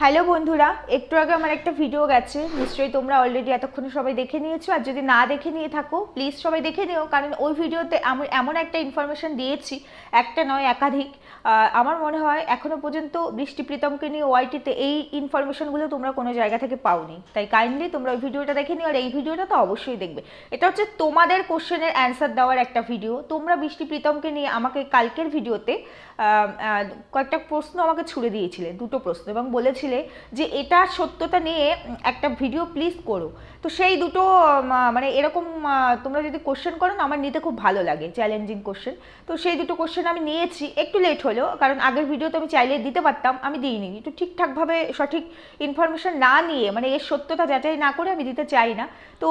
Hello বন্ধুরা, একটু আগে আমার একটা ভিডিও গেছে। নিশ্চয়ই তোমরা অলরেডি এতক্ষণে সবাই দেখে নিয়েছো। আর যদি না দেখে নিয়ে থাকো প্লিজ সবাই দেখে নিও। কারণ ওই ভিডিওতে আমি এমন একটা ইনফরমেশন দিয়েছি, একটা নয়, একাধিক। আমার মনে হয় এখনও পর্যন্ত বৃষ্টি প্রীতমকে নিয়ে ওয়াইটিতে এই ইনফরমেশনগুলো তোমরা কোনো জায়গা থেকে পাওনি। তাই কাইন্ডলি তোমরা ওই ভিডিওটা দেখে নিও। আর এই ভিডিওটা তো অবশ্যই দেখবে। এটা হচ্ছে তোমাদের কোশ্চেনের অ্যান্সার দেওয়ার একটা ভিডিও তোমরা বৃষ্টি প্রীতমকে নিয়ে আমাকে কালকের ভিডিওতে কয়েকটা প্রশ্ন আমাকে ছুড়ে দিয়েছিলে, দুটো প্রশ্ন এবং বলেছিলে যে এটা সত্যতা নিয়ে একটা ভিডিও প্লিজ করো। তো সেই দুটো মানে এরকম তোমরা যদি কোশ্চেন করো না, আমার নিতে খুব ভালো লাগে চ্যালেঞ্জিং কোশ্চেন তো সেই দুটো কোশ্চেন আমি নিয়েছি, একটু লেট হলো কারণ আগের ভিডিও তো আমি চাইলে দিতে পারতাম, আমি দিইনি। একটু ঠিকঠাকভাবে সঠিক ইনফরমেশন না নিয়ে মানে এর সত্যতা যাচাই না করে আমি দিতে চাই না। তো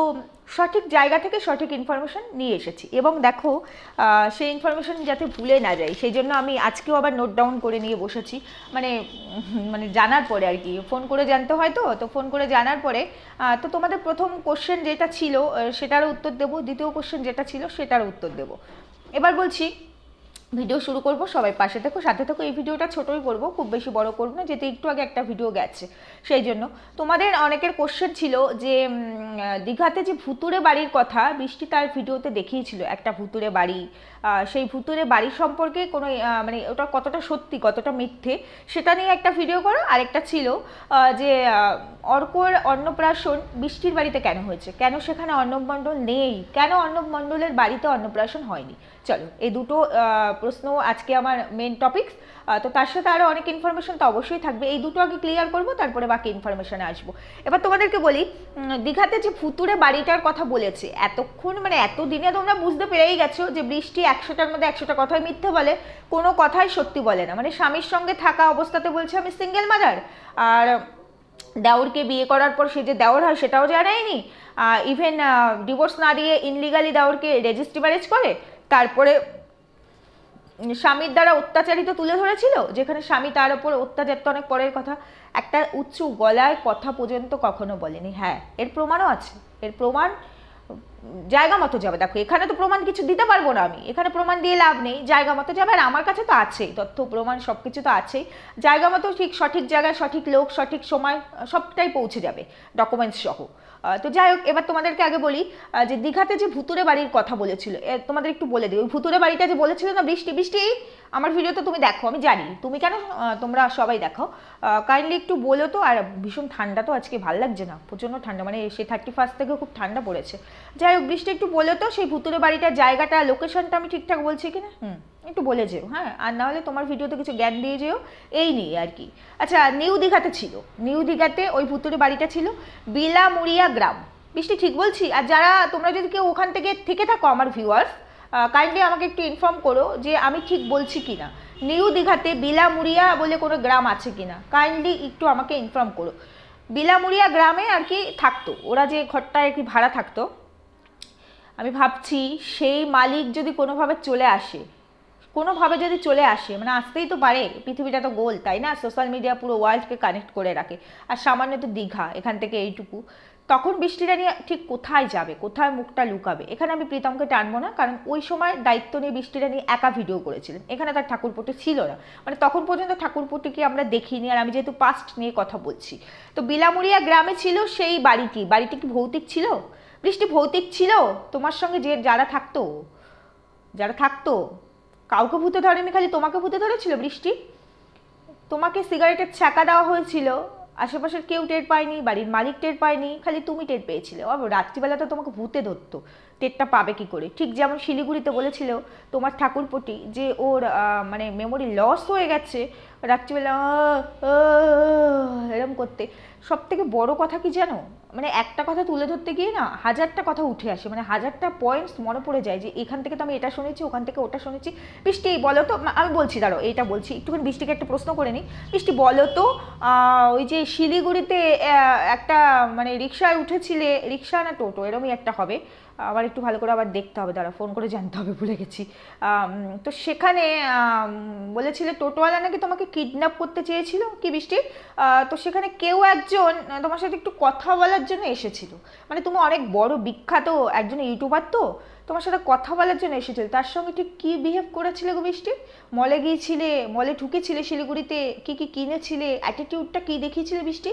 সঠিক জায়গা থেকে সঠিক ইনফরমেশান নিয়ে এসেছি। এবং দেখো সেই ইনফরমেশান যাতে ভুলে না যায় সেই জন্য আমি আজকেও আবার নোট ডাউন করে নিয়ে বসেছি। মানে মানে জানার পরে আর কি ফোন করে জানতে হয় তো তো ফোন করে জানার পরে তো তোমাদের প্রথম কোশ্চেন যেটা ছিল সেটারও উত্তর দেবো, দ্বিতীয় কোশ্চেন যেটা ছিল, সেটারও উত্তর দেবো। এবার বলছি ভিডিও শুরু করব, সবাই পাশে থেকো, সাথে থেকো। এই ভিডিওটা ছোটই করব খুব বেশি বড় করব না, যেহেতু একটু আগে একটা ভিডিও গেছে, সেই জন্য। তোমাদের অনেকের কোশ্চেন ছিল যে দীঘাতে যে ভুতুরে বাড়ির কথা, বৃষ্টি তার ভিডিওতে দেখিয়েছিল, একটা ভুতুরে বাড়ি। সেই ভুতুরে বাড়ি সম্পর্কে কোনো মানে ওটা কতটা সত্যি, কতটা মিথ্যে, সেটা নিয়ে একটা ভিডিও করো। আরেকটা ছিল যে অর্কর অন্নপ্রাশন বৃষ্টির বাড়িতে কেন হয়েছে? কেন সেখানে অর্ণব নেই? কেন অর্ণব বাড়িতে অন্নপ্রাশন হয়নি? চলো, এই দুটো প্রশ্ন আজকে আমার মেন টপিকস তো তার সাথে আরও অনেক ইনফরমেশন তো অবশ্যই থাকবে। এই দুটো আগে ক্লিয়ার করব, তারপরে বাকি ইনফরমেশনে আসব। এবার তোমাদেরকে বলি দীঘাতে যে ফুতুরে বাড়িটার কথা বলেছে, এতক্ষণ মানে এত দিনে তোমরা বুঝতে পেরেই গেছো যে বৃষ্টি একশোটার মধ্যে একশোটা কথাই মিথ্যে বলে, কোনো কথাই সত্যি বলে না। মানে স্বামীর সঙ্গে থাকা অবস্থাতে বলছে আমি সিঙ্গেল মাদার আর দেওরকে বিয়ে করার পর সে যে দেওর হয় সেটাও জানায়নি। ইভেন ডিভোর্স না দিয়ে ইনলিগালি দেওরকে রেজিস্ট্রি ম্যারেজ করে, তারপরে স্বামীর দ্বারা অত্যাচারিত তুলে ধরেছিল, যেখানে স্বামী তার ওপর অত্যাচার, তো অনেক পরের কথা, একটা উঁচু গলায় কথা পর্যন্ত কখনো বলেনি। হ্যাঁ এর প্রমাণও আছে। এর প্রমাণ জায়গা মতো যাবে। দেখো, এখানে তো প্রমাণ কিছু দিতে পারব না আমি। এখানে প্রমাণ দিয়ে লাভ নেই, জায়গা মতো যাবে। আর আমার কাছে তো আছেই, তথ্য, প্রমাণ সব কিছু তো আছেই। জায়গা মতো ঠিক সঠিক জায়গায়, সঠিক লোক, সঠিক সময়, সবটাই পৌঁছে যাবে ডকুমেন্টস সহ। তো যাই হোক, এবার তোমাদেরকে আগে বলি যে দীঘাতে যে ভুতুরে বাড়ির কথা বলেছিল তোমাদের একটু বলে দিই, ওই ভুতুরে বাড়িটা যে বলেছিল না, বৃষ্টি বৃষ্টি, আমার ভিডিও তো তুমি দেখো, আমি জানি, তুমি কেন তোমরা সবাই দেখো কাইন্ডলি একটু বলো তো, আর ভীষণ ঠান্ডা তো আজকে ভালো লাগছে না, প্রচণ্ড ঠান্ডা মানে সে থার্টি ফার্স্ট থেকে খুব ঠান্ডা পড়েছে। যাই হোক, বৃষ্টি একটু বলো তো, সেই ভুতুরে বাড়িটার জায়গাটা লোকেশনটা আমি ঠিকঠাক বলছি কিনা? হুম। একটু বলে যেও হ্যাঁ? আর না হলে তোমার ভিডিওতে কিছু জ্ঞান দিয়ে যেও, এই নিয়ে আর কি। আচ্ছা নিউ দীঘাতে ছিল। নিউ দীঘাতে ওই ভুতুরে বাড়িটা ছিল, বিলামুড়িয়া গ্রাম। বৃষ্টি ঠিক বলছি? আর যারা, তোমরা যদি কেউ ওখান থেকে থেকে থাকো আমার ভিউয়ার্স কাইন্ডলি আমাকে একটু ইনফর্ম করো যে আমি ঠিক বলছি কিনা। নিউ দীঘাতে বিলামুড়িয়া বলে কোনো গ্রাম আছে কি না কাইন্ডলি একটু আমাকে ইনফর্ম করো। বিলামুড়িয়া গ্রামে আর কি থাকতো। ওরা যে ঘরটায় আর কি ভাড়া থাকতো। আমি ভাবছি সেই মালিক যদি কোনোভাবে চলে আসে কোনোভাবে যদি চলে আসে মানে আসতেই তো পারে, পৃথিবীটা তো গোল, তাই না? সোশ্যাল মিডিয়া পুরো ওয়ার্ল্ডকে কানেক্ট করে রাখে। আর সামান্য তো দীঘা, এখান থেকে এইটুকু। তখন বৃষ্টিটা নিয়ে ঠিক কোথায় যাবে? কোথায় মুখটা লুকাবে? এখানে আমি প্রীতমকে টানবো না, কারণ ওই সময় দায়িত্ব নিয়ে বৃষ্টিটা নিয়ে একা ভিডিও করেছিলেন। এখানে তার ঠাকুরপটি ছিল না। মানে তখন পর্যন্ত ঠাকুরপটিকে আমরা দেখিনি, আর আমি যেহেতু পাস্ট নিয়ে কথা বলছি। তো বিলামুড়িয়া গ্রামে ছিল সেই বাড়িটি বাড়িটি কি ভৌতিক ছিল? বৃষ্টি ভৌতিক ছিল? তোমার সঙ্গে যে যারা থাকতো যারা থাকতো কাউকে ভূতে ধরেনি, খালি তোমাকে ভূতে ধরেছিল বৃষ্টি? তোমাকে সিগারেটের ছ্যাঁকা দেওয়া হয়েছিল, আশেপাশের কেউ টের পায়নি, বাড়ির মালিক টের পায়নি, খালি তুমি টের পেয়েছিলে। ও রাত্রিবেলা তো তোমাকে ভূতে ধরতো, টেরটা পাবে কি করে? ঠিক যেমন শিলিগুড়িতে বলেছিল তোমার ঠাকুরপটি যে ওর মানে মেমোরি লস হয়ে গেছে, রাত্রিবেলা এরম করতে। সব থেকে বড় কথা কি জানো? মানে একটা কথা তুলে ধরতে গিয়ে না হাজারটা কথা উঠে আসে মানে হাজারটা পয়েন্টস মনে পড়ে যায় যে এখান থেকে তো আমি এটা শুনেছি, ওখান থেকে ওটা শুনেছি। বৃষ্টি বলো তো আমি বলছি দাঁড়ো এটা বলছি, একটুখানি বৃষ্টিকে একটা প্রশ্ন করে নিই। বৃষ্টি বলো তো ওই যে শিলিগুড়িতে একটা মানে রিক্সায় উঠেছিলে রিক্সা না টোটো, এরমই একটা হবে। আবার একটু ভালো করে আবার দেখতে হবে, দাঁড়া ফোন করে জানতে হবে, ভুলে গেছি। তো সেখানে বলেছিলে টোটোওয়ালা নাকি তোমাকে কিডন্যাপ করতে চেয়েছিল? কি বৃষ্টি? তো সেখানে কেউ একজন, তোমার সাথে একটু কথা বলার জন্য এসেছিল। মানে তুমি অনেক বড়, বিখ্যাত একজন ইউটিউবার তো, তোমার সাথে কথা বলার জন্য এসেছিল। তার সঙ্গে ঠিক কী বিহেভ করেছিলে গো বৃষ্টি? মলে গিয়েছিলে, মলে ঢুকেছিলে শিলিগুড়িতে, কি কি কিনেছিলে অ্যাটিটিউডটা কি দেখিয়েছিলে বৃষ্টি?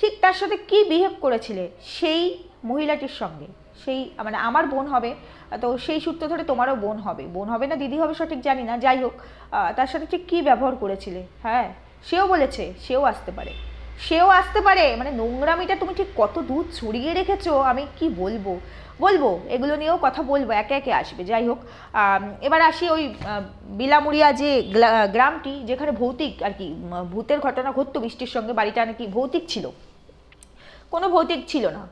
ঠিক তার সাথে কি বিহেভ করেছিলে? সেই মহিলাটির সঙ্গে। সেই মানে আমার বোন হবে, তো সেই সূত্র ধরে তোমারও বোন হবে। বোন হবে না, দিদি হবে সঠিক জানি না, যাই হোক তার সাথে ঠিক কী ব্যবহার করেছিলে? হ্যাঁ সেও বলেছে, সেও আসতে পারে। সেও আসতে পারে মানে নোংরামিটা তুমি ঠিক কত দূর ছড়িয়ে রেখেছো, আমি কি বলব? বলব, এগুলো নিয়েও কথা বলব, একে একে আসবে, যাই হোক। এবার আসি ওই বিলামুড়িয়া যে গ্রামটি, যেখানে ভৌতিক আর কি ভূতের ঘটনা ঘটতো, বৃষ্টির সঙ্গে, বাড়িটা নাকি ভৌতিক ছিল। কোনো ভৌতিক ছিল না।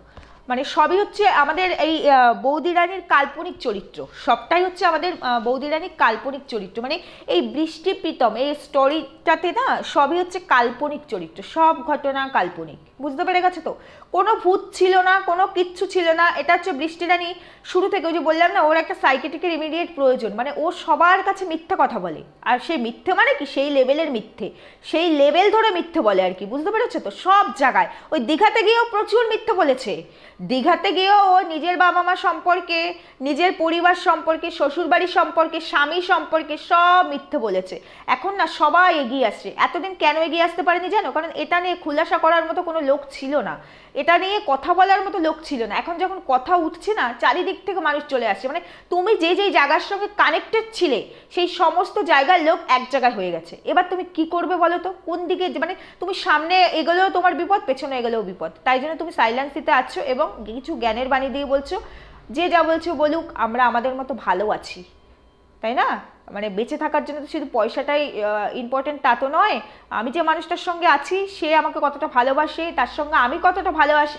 মানে সবই হচ্ছে আমাদের এই আহ, বৌদি রানীর কাল্পনিক চরিত্র। সবটাই হচ্ছে আমাদের আহ, বৌদি রানীর কাল্পনিক চরিত্র। মানে এই বৃষ্টি প্রীতম এই স্টোরিটাতে না সবই হচ্ছে কাল্পনিক চরিত্র। সব ঘটনা কাল্পনিক। বুঝতে পেরে গেছে তো? কোনো ভূত ছিল না, কোনো কিচ্ছু ছিল না। এটা হচ্ছে বৃষ্টি রানী শুরু থেকে ওই যে বললাম না, ওর একটা সাইকেটিকের ইমিডিয়েট প্রয়োজন। মানে ও সবার কাছে মিথ্যা কথা বলে। আর সেই মিথ্যে মানে কি? সেই লেভেলের মিথ্যে। সেই লেভেল ধরে মিথ্যে বলে আর কি। বুঝতে পেরেছ তো? সব জায়গায়। ওই দীঘাতে গিয়েও প্রচুর মিথ্যে বলেছে। দীঘাতে গিয়েও ও নিজের বাবা মা সম্পর্কে, নিজের পরিবার সম্পর্কে শ্বশুরবাড়ির সম্পর্কে, স্বামী সম্পর্কে সব মিথ্যে বলেছে। এখন না সবাই এগিয়ে আসছে। এতদিন কেন এগিয়ে আসতে পারেনি জানো? কারণ এটা নিয়ে খুলাসা করার মতো কোনো লোক ছিল না। এটা নিয়ে কথা বলার মতো লোক ছিল না। এখন যখন কথা উঠছে না, চারিদিক থেকে মানুষ চলে আসছে। মানে তুমি যে যেই জায়গার সঙ্গে কানেক্টেড ছিলে, সেই সমস্ত জায়গার লোক এক জায়গায় হয়ে গেছে। এবার তুমি কি করবে বলো তো? কোন দিকে মানে তুমি সামনে এগোলেও তোমার বিপদ, পেছনে এগোলেও বিপদ। তাই জন্য তুমি সাইলেন্সিতে আছো এবং কিছু জ্ঞানের বাণী দিয়ে বলছো, যে যা বলছো বলুক, আমরা আমাদের মতো ভালো আছি। তাই না? মানে বেঁচে থাকার জন্য তো শুধু পয়সাটাই ইম্পর্টেন্ট তা তো নয়। আমি যে মানুষটার সঙ্গে আছি, সে আমাকে কতটা ভালোবাসে, তার সঙ্গে আমি কতটা ভালোবাসি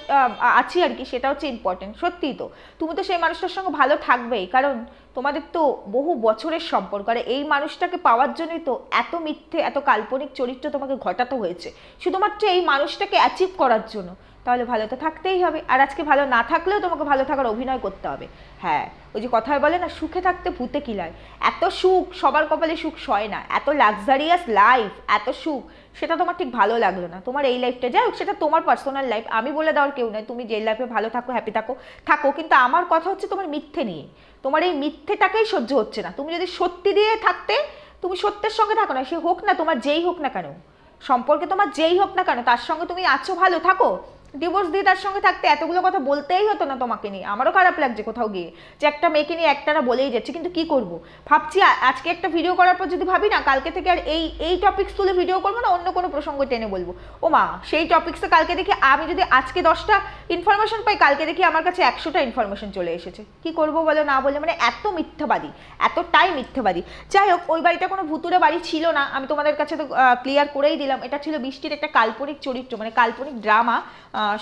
আছি আর কি, সেটা হচ্ছে ইম্পর্টেন্ট সত্যিই তো। তুমি তো সেই মানুষটার সঙ্গে ভালো থাকবেই, কারণ তোমাদের তো বহু বছরের সম্পর্ক, আর এই মানুষটাকে পাওয়ার জন্যই তো এত মিথ্যে, এত কাল্পনিক চরিত্র তোমাকে ঘটাতে হয়েছে। শুধুমাত্র এই মানুষটাকে অ্যাচিভ করার জন্য। তাহলে ভালো তো থাকতেই হবে, আর আজকে ভালো না থাকলেও তোমাকে ভালো থাকার অভিনয় করতে হবে। হ্যাঁ। ওই যে কথায় বলে না, সুখে থাকতে ভূতে কিলায় এত সুখ, সবার কপালে সুখ সয় না। এত লাক্সারিয়াস লাইফ এত সুখ, সেটা তোমার ঠিক ভালো লাগল না। তোমার এই লাইফটা যাই হোক, সেটা তোমার পার্সোনাল লাইফ আমি বলে দেওয়ার কেউ নয় তুমি যে লাইফে ভালো থাকো হ্যাপি থাকো থাকো, কিন্তু আমার কথা হচ্ছে তোমার মিথ্যে নিয়ে। তোমার এই মিথ্যেটাকেই সহ্য হচ্ছে না। তুমি যদি সত্যি দিয়ে থাকতে, তুমি সত্যের সঙ্গে থাকো না। সে হোক না তোমার যেই হোক না কেন, সম্পর্কে তোমার যেই হোক না কেন, তার সঙ্গে তুমি আছো, ভালো থাকো। ডিভোর্স দিয়ে তার সঙ্গে থাকতে এতগুলো কথা বলতেই হতো না তোমাকে নিয়ে। আমারও খারাপ লাগছে কোথাও গিয়ে যে একটা মেয়েকে নিয়ে একটানা বলেই যাচ্ছে, কিন্তু কি করব? ভাবছি আজকে একটা ভিডিও করার পর যদি ভাবি না, কালকে থেকে আর এই এই টপিক্স তুলে ভিডিও করব না, অন্য কোনো প্রসঙ্গ টেনে বলব। ও মা, সেই টপিক্সে কালকে দেখি আমি যদি আজকে দশটা ইনফরমেশন পাই, কালকে দেখি আমার কাছে একশোটা ইনফরমেশন চলে এসেছে। কি করব বলো না বলে? মানে এত মিথ্যাবাদী, এতটাই মিথ্যাবাদী। যাই হোক, ওই বাড়িটা কোনো ভুতুরে বাড়ি ছিল না, আমি তোমাদের কাছে তো ক্লিয়ার করেই দিলাম। এটা ছিল বৃষ্টির একটা কাল্পনিক চরিত্র মানে কাল্পনিক ড্রামা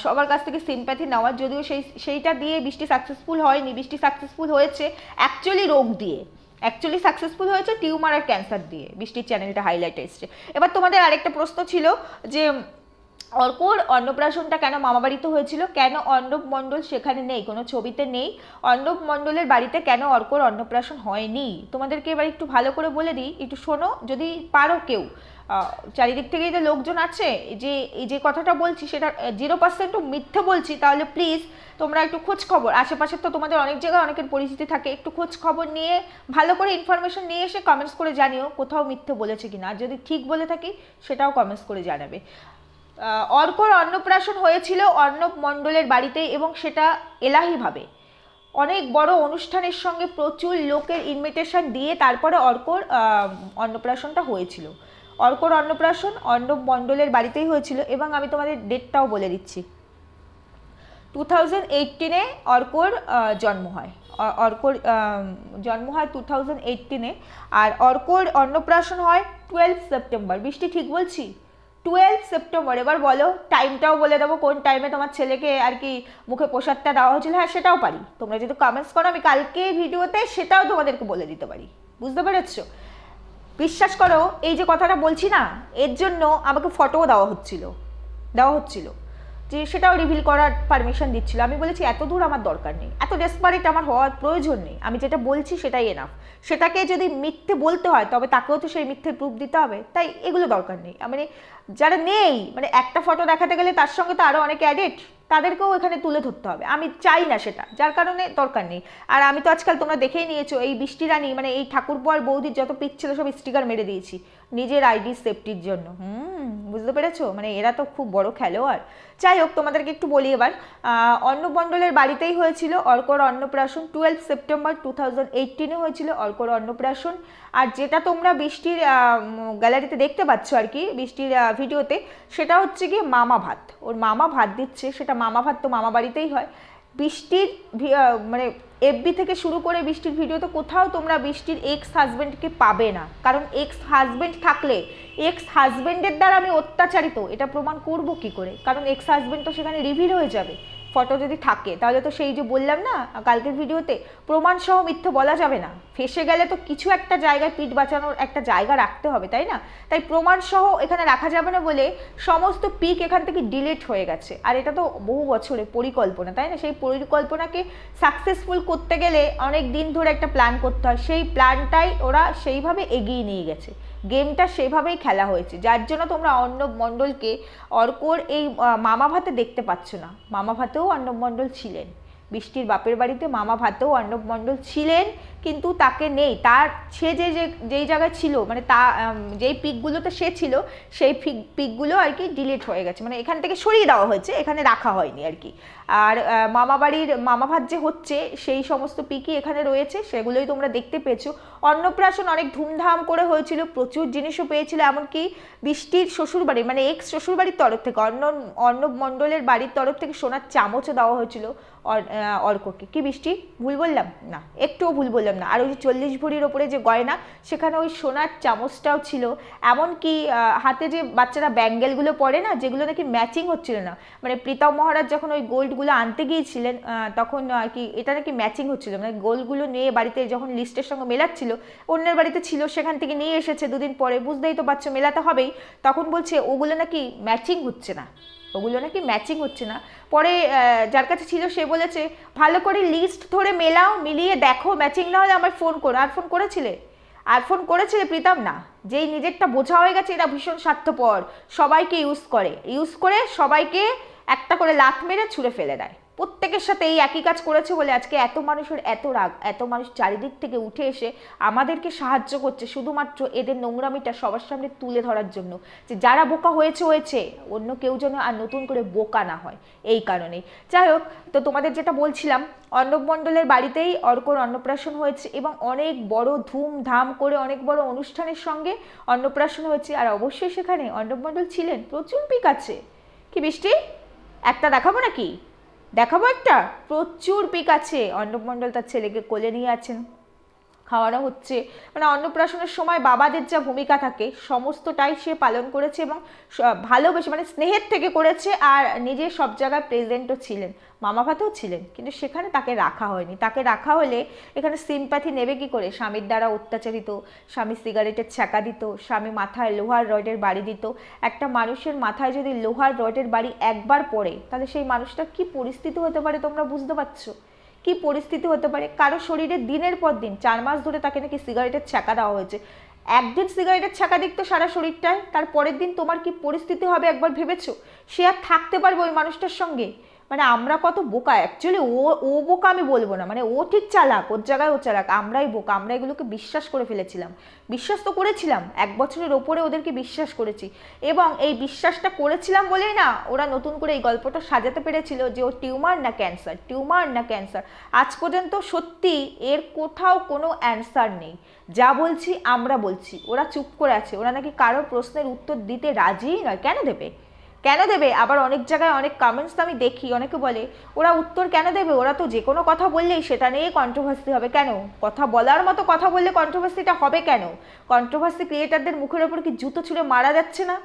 সবার কাছ থেকে সিম্প্যাথি নেওয়ার, যদিও সেই, সেইটা দিয়ে বৃষ্টি সাকসেসফুল হয়নি, বৃষ্টি সাকসেসফুল হয়েছে অ্যাকচুয়ালি রোগ দিয়ে। অ্যাকচুয়ালি সাকসেসফুল হয়েছে টিউমার আর ক্যান্সার দিয়ে, বৃষ্টির চ্যানেলটা হাইলাইট এসছে। এবার তোমাদের আরেকটা প্রশ্ন ছিল যে, অর্কর অন্নপ্রাশনটা কেন মামাবাড়িতে হয়েছিল? কেন অর্ণব মণ্ডল সেখানে নেই? কোনো ছবিতে নেই। অর্ণব মণ্ডলের বাড়িতে কেন অর্কর অন্নপ্রাশন হয়নি? তোমাদেরকে এবার একটু ভালো করে বলে দিই। একটু শোনো, যদি পারো কেউ। চারিদিক থেকেই যে লোকজন আছে যে, এই যে কথাটা বলছি সেটা জিরো পার্সেন্টও মিথ্যে বলছি, তাহলে প্লিজ তোমরা একটু খোঁজ খবর। আশেপাশে তো তোমাদের অনেক জায়গায় অনেকের পরিচিতি থাকে, একটু খোঁজ খবর নিয়ে, ভালো করে ইনফরমেশন নিয়ে এসে কমেন্টস করে জানিও কোথাও মিথ্যে বলেছে কি না যদি ঠিক বলে থাকি, সেটাও কমেন্টস করে জানাবে। অর্কর অন্নপ্রাশন হয়েছিল অর্ণব মণ্ডলের বাড়িতে এবং সেটা এলাহিভাবে। অনেক বড় অনুষ্ঠানের সঙ্গে প্রচুর লোকের ইনভিটেশন দিয়ে তারপরে অর্কর অন্নপ্রাশনটা হয়েছিল। অর্কর অন্নপ্রাশন অর্ণব মণ্ডলের বাড়িতেই হয়েছিল এবং আমি তোমাদের ডেটটাও বলে দিচ্ছি। টু থাউজেন্ড এইটিনে অর্কর জন্ম হয়। অর্কর জন্ম হয় টু থাউজেন্ড এইটিনে আর অর্কর অন্নপ্রাশন হয় টুয়েলভ সেপ্টেম্বর বৃষ্টি ঠিক বলছি? টুয়েলভ সেপ্টেম্বর এবার বলো টাইমটাও বলে দেবো, কোন টাইমে তোমার ছেলেকে আর কি মুখে প্রসাদটা দেওয়া হয়েছিল? হ্যাঁ সেটাও পারি। তোমরা যদি কমেন্টস করো, আমি কালকে ভিডিওতে সেটাও তোমাদেরকে বলে দিতে পারি। বুঝতে পেরেছ? বিশ্বাস করো, এই যে কথাটা বলছি না, এর জন্য আমাকে ফটোও দেওয়া হচ্ছিল। দেওয়া হচ্ছিল। যে সেটাও রিভিল করার পারমিশন দিচ্ছিল। আমি বলেছি, এত দূর আমার দরকার নেই। এত ডেসপারেট আমার হওয়ার প্রয়োজন নেই। আমি যেটা বলছি সেটাই এনাফ সেটাকে যদি মিথ্যে বলতে হয়, তবে তাকেও তো সেই মিথ্যে প্রুফ দিতে হবে। তাই এগুলো দরকার নেই। মানে যারা নেই মানে একটা ফটো দেখাতে গেলে তার সঙ্গে তো আরও অনেক অ্যাডিট তাদেরকেও এখানে তুলে ধরতে হবে। আমি চাই না সেটা, যার কারণে দরকার নেই। আর আমি তো আজকাল তোমরা দেখেই নিয়েছো, এই বৃষ্টিরানি মানে এই ঠাকুরপো আর বৌদির যত পিক ছিল সব স্টিকার মেরে দিয়েছি। নিজের আইডি সেফটির জন্য। হুম বুঝতে পেরেছ? মানে এরা তো খুব বড় খেলোয়াড়। যাই হোক তোমাদেরকে একটু বলি এবার। আহ, মণ্ডলের বাড়িতেই হয়েছিল অর্কর অন্নপ্রাশন। টুয়েলভ সেপ্টেম্বর টু থাউজেন্ড এইটিনে হয়েছিল অর্কর অন্নপ্রাশন। আর যেটা তোমরা বৃষ্টির গ্যালারিতে দেখতে পাচ্ছ আর কি বৃষ্টির ভিডিওতে সেটা হচ্ছে কি মামা ভাত। ওর মামা ভাত দিচ্ছে। সেটা মামা ভাত তো মামা বাড়িতেই হয়। বৃষ্টির মানে এফবি থেকে শুরু করে বৃষ্টির ভিডিও তো কোথাও তোমরা বৃষ্টির এক্স হাজব্যান্ডকে পাবে না। কারণ এক্স হাজব্যান্ড থাকলে এক্স হাজব্যান্ডের দ্বারা আমি অত্যাচারিত, এটা প্রমাণ করব কি করে? কারণ এক্স হাজব্যান্ড তো সেখানে রিভিল হয়ে যাবে। ফটো যদি থাকে, তাহলে তো সেই যে বললাম না, কালকের ভিডিওতে, প্রমাণ সহ মিথ্যে বলা যাবে না। ফেসে গেলে তো কিছু একটা জায়গায় পিঠ বাঁচানোর একটা জায়গা রাখতে হবে, তাই না? তাই প্রমাণ সহ এখানে রাখা যাবে না বলে সমস্ত পিক এখান থেকে ডিলিট হয়ে গেছে। আর এটা তো বহু বছরের পরিকল্পনা, তাই না? সেই পরিকল্পনাকে সাকসেসফুল করতে গেলে অনেক দিন ধরে একটা প্ল্যান করতে হয়। সেই প্ল্যানটাই ওরা সেইভাবে এগিয়ে নিয়ে গেছে। গেমটা সেভাবেই খেলা হয়েছে। যার জন্য তোমরা অর্ণব মণ্ডলকে অর্কর এই মামা ভাতে দেখতে পাচ্ছ না। মামা ভাতেও অর্ণব মণ্ডল ছিলেন। বৃষ্টির বাপের বাড়িতে মামা ভাতেও অর্ণব মণ্ডল ছিলেন, কিন্তু তাকে নেই। তার, সে যে যেই জায়গায় ছিল মানে তা যেই পিকগুলোতে সে ছিল, সেই পিক পিকগুলো আর কি ডিলিট হয়ে গেছে। মানে এখান থেকে সরিয়ে দেওয়া হয়েছে, এখানে রাখা হয়নি আর কি। আর মামা বাড়ির, মামা ভাত যে হচ্ছে, সেই সমস্ত পিকই এখানে রয়েছে, সেগুলোই তোমরা দেখতে পেয়েছ। অন্নপ্রাশন অনেক ধুমধাম করে হয়েছিল, প্রচুর জিনিসও পেয়েছিল, এমনকি বৃষ্টির শ্বশুরবাড়ি মানে এক্স শ্বশুরবাড়ির তরফ থেকে অন্ন অর্ণব মণ্ডলের বাড়ির তরফ থেকে সোনার চামচও দেওয়া হয়েছিল। অর্ককে কি বৃষ্টি? ভুল বললাম? না, একটুও ভুল বললাম না। আর ওই যে চল্লিশ ভরির ওপরে যে গয়না, সেখানে ওই সোনার চামচটাও ছিল। এমনকি হাতে যে বাচ্চারা ব্যাঙ্গেলগুলো পরে না, যেগুলো নাকি ম্যাচিং হচ্ছিল না। মানে প্রীতম মহারাজ যখন ওই গোল্ডগুলো আনতে গিয়েছিলেন তখন আর কি এটা নাকি ম্যাচিং হচ্ছিল। মানে গোল্ডগুলো নিয়ে বাড়িতে যখন লিস্টের সঙ্গে মেলাচ্ছিল, অন্যের বাড়িতে ছিল, সেখান থেকে নিয়ে এসেছে। দুদিন পরে বুঝতেই তো বাচ্চা মেলাতে হবেই। তখন বলছে, ওগুলো নাকি ম্যাচিং হচ্ছে না। ওগুলো নাকি ম্যাচিং হচ্ছে না। পরে যার কাছে ছিল সে বলেছে, ভালো করে লিস্ট ধরে মেলাও, মিলিয়ে দেখো ম্যাচিং না হলে আমার ফোন করো। আর ফোন করেছিলে? আর ফোন করেছিলে প্রীতম? না। যেই নিজেরটা বোঝা হয়ে গেছে এটা ভীষণ স্বার্থপর। সবাইকে ইউজ করে। ইউজ করে সবাইকে একটা করে লাথ মেরে ছুঁড়ে ফেলে দেয়। প্রত্যেকের সাথে এই একই কাজ করেছে বলে আজকে এত মানুষের এত রাগ, এত মানুষ চারিদিক থেকে উঠে এসে আমাদেরকে সাহায্য করছে শুধুমাত্র এদের নোংরামিটা সবার সামনে তুলে ধরার জন্য। যে যারা বোকা হয়েছে হয়েছে, অন্য কেউ যেন আর নতুন করে বোকা না হয়, এই কারণেই। যাই হোক, তো তোমাদের যেটা বলছিলাম, অর্ণব মণ্ডলের বাড়িতেই অর্কর অন্নপ্রাশন হয়েছে এবং অনেক বড় ধুমধাম করে অনেক বড় অনুষ্ঠানের সঙ্গে অন্নপ্রাশন হয়েছে। আর অবশ্যই সেখানে অর্ণব মণ্ডল ছিলেন প্রচুর পিক আছে। কি বৃষ্টি? একটা দেখাবো নাকি? দেখাবো একটা? প্রচুর পিক আছে। অন্নপমন্ডল তার ছেলেকে কোলে নিয়ে আছেন। খাওয়ানো হচ্ছে। মানে অন্নপ্রাশনের সময় বাবাদের যা ভূমিকা থাকে, সমস্তটাই সে পালন করেছে এবং ভালোবেসে মানে স্নেহের থেকে করেছে আর নিজে সব জায়গায় প্রেজেন্টও ছিলেন। মামা ভাতেও ছিলেন, কিন্তু সেখানে তাকে রাখা হয়নি। তাকে রাখা হলে এখানে সিম্প্যাথি নেবে কি করে? স্বামীর দ্বারা অত্যাচারিত, স্বামী সিগারেটের ছ্যাঁকা দিত, স্বামী মাথায় লোহার রডের বাড়ি দিত। একটা মানুষের মাথায় যদি লোহার রডের বাড়ি একবার পড়ে, তাহলে সেই মানুষটা কি পরিস্থিতি হতে পারে তোমরা বুঝতে পারছ? কি পরিস্থিতি হতে পারে? কারও শরীরে দিনের পর দিন, চার মাস ধরে তাকে নাকি সিগারেটের ছ্যাঁকা দেওয়া হয়েছে। একদিন সিগারেটের ছ্যাঁকা দিকতো সারা শরীরটায়, তার পরের দিন তোমার কি পরিস্থিতি হবে একবার ভেবেছো? সে আর থাকতে পারবে ওই মানুষটার সঙ্গে? মানে আমরা কত বোকা অ্যাকচুয়ালি ও ও বোকা আমি বলব না মানে ও ঠিক চালাক, ওর জায়গায় ও চালাক, আমরাই বোকা, আমরা এগুলোকে বিশ্বাস করে ফেলেছিলাম। বিশ্বাস তো করেছিলাম, এক বছরের ওপরে ওদেরকে বিশ্বাস করেছি। এবং এই বিশ্বাসটা করেছিলাম বলেই না, ওরা নতুন করে এই গল্পটা সাজাতে পেরেছিল যে ও টিউমার না ক্যান্সার, টিউমার না ক্যান্সার। আজ পর্যন্ত সত্যি এর কোথাও কোনো অ্যান্সার নেই। যা বলছি, আমরা বলছি, ওরা চুপ করে আছে, ওরা নাকি কারও প্রশ্নের উত্তর দিতে রাজিই নয়, কেন দেবে? কেন দেবে? আবার অনেক জায়গায় অনেক কমেন্টস আমি দেখি, অনেকে বলে, ওরা উত্তর কেন দেবে? ওরা তো যে কোনো কথা বললেই সেটা নিয়েই কন্ট্রোভার্সি হবে কেন? কথা বলার মতো কথা বললে কন্ট্রোভার্সিটা হবে কেন? কন্ট্রোভার্সি ক্রিয়েটারদের মুখের ওপর কি জুতো ছুঁড়ে মারা যাচ্ছে না?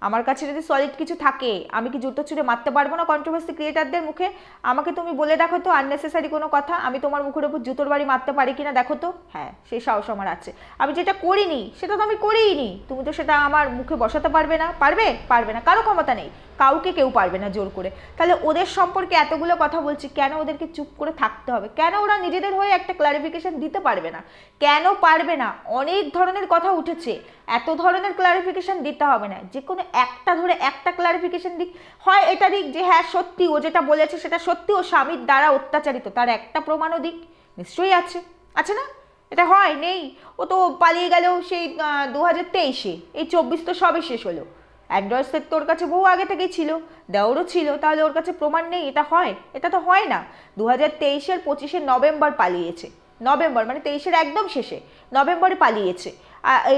আমার কাছে যদি সলিড কিছু থাকে, আমি কি জুতো ছুঁড়ে মারতে পারব না কন্ট্রোভার্সি ক্রিয়েটারদের মুখে? আমাকে তুমি বলে দেখো তো আননেসেসারি কোনো কথা। আমি তোমার মুখের ওপর জুতোর বাড়ি মারতে পারি কি না দেখো তো? হ্যাঁ সেই সাহস আমার আছে। আমি যেটা করিনি, সেটা তো আমি করিই নি তুমি তো সেটা আমার মুখে বসাতে পারবে না। পারবে? পারবে না। কারও ক্ষমতা নেই। কাউকে কেউ পারবে না জোর করে। তাহলে ওদের সম্পর্কে এতগুলো কথা বলছি, কেন ওদেরকে চুপ করে থাকতে হবে? কেন ওরা নিজেদের হয়ে একটা ক্লারিফিকেশন দিতে পারবে না? কেন পারবে না? অনেক ধরনের কথা উঠেছে। এত ধরনের ক্লারিফিকেশন দিতে হবে না। যে কোনো একটা ধরে একটা ক্লারিফিকেশন দিক। হয় এটা দিক যে হ্যাঁ সত্যি ও যেটা বলেছে সেটা সত্যি ও স্বামীর দ্বারা অত্যাচারিত। তার একটা প্রমাণও দিক। নিশ্চয়ই আছে। আছে না? এটা হয়, নেই। ও তো পালিয়ে গেল সেই দু হাজার তেইশে। এই চব্বিশ তো সবে শেষ হলো। অ্যান্ড্রয়েড সেট তোর কাছে বহু আগে থেকেই ছিল দেওয়ারও ছিল, তাহলে ওর কাছে প্রমাণ নেই, এটা হয়, এটা তো হয় না। দু হাজার তেইশের পঁচিশে নভেম্বর পালিয়েছে, নভেম্বর মানে তেইশের একদম শেষে, নভেম্বরে পালিয়েছে।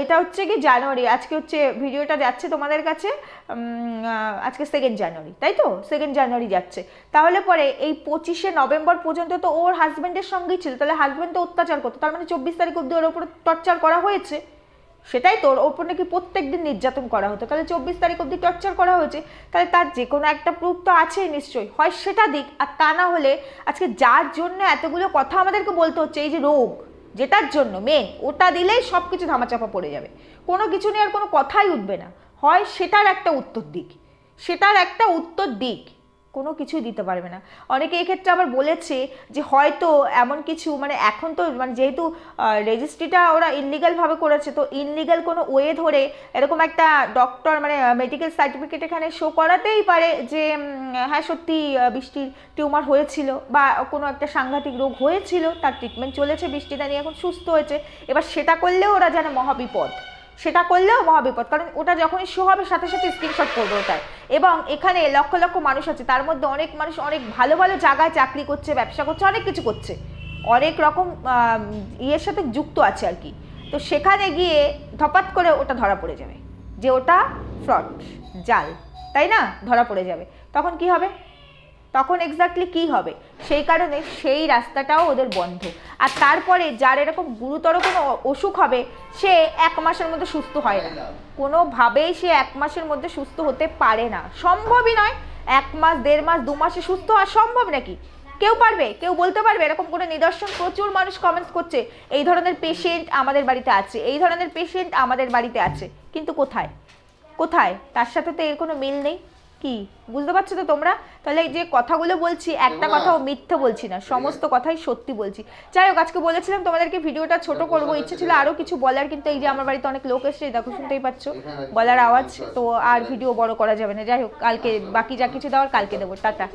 এটা হচ্ছে কি জানুয়ারি, আজকে হচ্ছে ভিডিওটা যাচ্ছে তোমাদের কাছে আজকে সেকেন্ড জানুয়ারি, তাই তো? সেকেন্ড জানুয়ারি যাচ্ছে। তাহলে পরে এই পঁচিশে নভেম্বর পর্যন্ত তো ওর হাজব্যান্ডের সঙ্গেই ছিল, তাহলে হাজব্যান্ড তো অত্যাচার করতো, তার মানে চব্বিশ তারিখ অব্দি ওর ওপর টর্চার করা হয়েছে। সেটাই তোর ওপর নাকি প্রত্যেক দিন নির্যাতন করা হতো। তাহলে চব্বিশ তারিখ অব্দি টর্চার করা হয়েছে। তাহলে তার যে কোনো একটা প্রুফ তো আছেই নিশ্চয়ই। হয় সেটা দিক আর তা না হলে আজকে যার জন্য এতগুলো কথা আমাদেরকে বলতে হচ্ছে, এই যে রোগ, যেটার জন্য মেন ওটা দিলেই সব কিছু ধামাচাপা পড়ে যাবে। কোনো কিছু নিয়ে আর কোনো কথাই উঠবে না। হয় সেটার একটা উত্তর দিক। সেটার একটা উত্তর দিক। কোনো কিছুই দিতে পারবে না। অনেকে এক্ষেত্রে আবার বলেছে যে হয়তো এমন কিছু মানে এখন তো মানে যেহেতু রেজিস্ট্রিটা ওরা ইনলিগালভাবে করেছে, তো ইনলিগাল কোনো ওয়ে ধরে এরকম একটা ডক্টর মানে মেডিকেল সার্টিফিকেট এখানে শো করাতেই পারে যে হ্যাঁ সত্যি বৃষ্টির টিউমার হয়েছিল বা কোনো একটা সাংঘাতিক রোগ হয়েছিল, তার ট্রিটমেন্ট চলেছে, বৃষ্টিটা নিয়ে এখন সুস্থ হয়েছে। এবার সেটা করলেও ওরা যেন মহাবিপদ। সেটা করলেও মহাবিপদ, কারণ ওটা যখনই শো হবে সাথে সাথে স্ক্রিনশট করবে ওটার এবং এখানে লক্ষ লক্ষ মানুষ আছে, তার মধ্যে অনেক মানুষ অনেক ভালো ভালো জায়গায় চাকরি করছে, ব্যবসা করছে, অনেক কিছু করছে। অনেক রকম ইয়ের সাথে যুক্ত আছে আর কি। তো সেখানে গিয়ে ধপাত করে ওটা ধরা পড়ে যাবে। যে ওটা ফ্রড জাল, তাই না? ধরা পড়ে যাবে। তখন কি হবে? তখন এক্স্যাক্টলি কি হবে? সেই কারণে সেই রাস্তাটাও ওদের বন্ধ। আর তারপরে যার এরকম গুরুতর কোনো অসুখ হবে, সে এক মাসের মধ্যে সুস্থ হয় না। কোনোভাবেই সে এক মাসের মধ্যে সুস্থ হতে পারে না। সম্ভবই নয় এক মাস, দেড় মাস, দু মাসে সুস্থ হওয়া সম্ভব নাকি? কেউ পারবে, কেউ বলতে পারবে, এরকম কোনো নিদর্শন প্রচুর মানুষ কমেন্টস করছে, এই ধরনের পেশেন্ট আমাদের বাড়িতে আছে, এই ধরনের পেশেন্ট আমাদের বাড়িতে আছে, কিন্তু কোথায়? কোথায়? তার সাথে তো এর কোনো মিল নেই। কি? বুঝতে পারছ তো তোমরা? তাহলে এই যে কথাগুলো বলছি একটা কথাও মিথ্যে বলছি না সমস্ত কথাই সত্যি বলছি। যাই হোক আজকে বলেছিলাম তোমাদেরকে ভিডিওটা ছোট করব ইচ্ছে ছিল আরও কিছু বলার কিন্তু এই যে আমার বাড়িতে অনেক লোক এসেছে দেখো শুনতেই পাচ্ছ বলার আওয়াজ তো আর ভিডিও বড় করা যাবে না। যাই হোক কালকে বাকি যা কিছু দেওয়ার কালকে দেবো। টাটা।